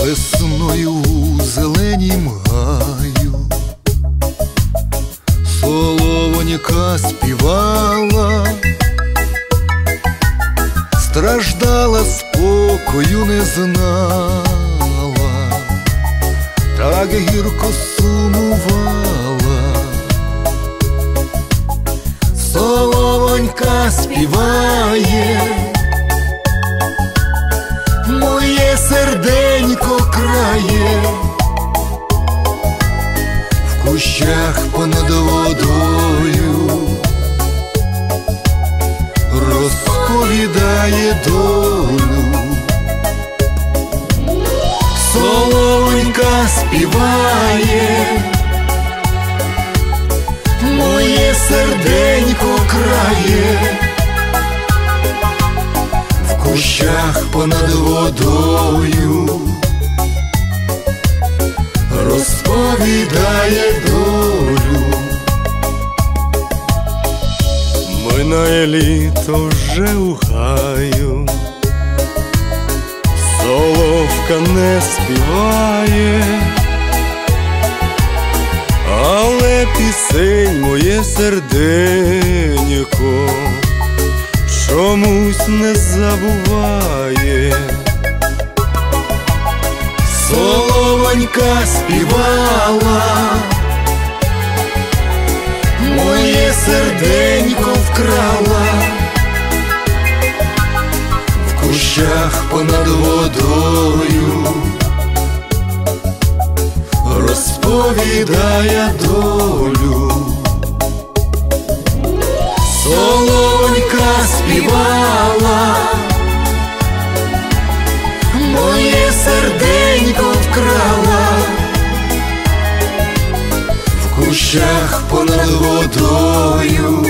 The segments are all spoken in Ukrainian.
весною у зеленім гаю, соловоніка співала, страждала, спокою не знала, так гірко суму. Кущах понад водою. Розповідає долю, солонька співає, моє серденько крає, в кущах понад водою розповідає долю. Минає літо вже у гаю, соловка не співає, але пісень моє серденько чомусь не забуває. Соловонька співала, моє серденько вкрала, в кущах понад водою. Розповідає долю. Солонька співала, кущах понад водою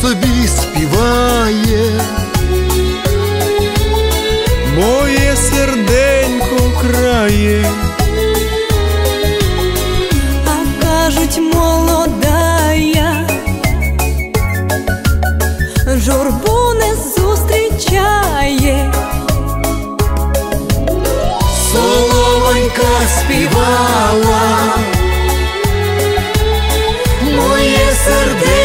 собі, співає, Моє серденько крає, а кажуть, молодая, журбу не зустрічає. соловонька співала, моє серденько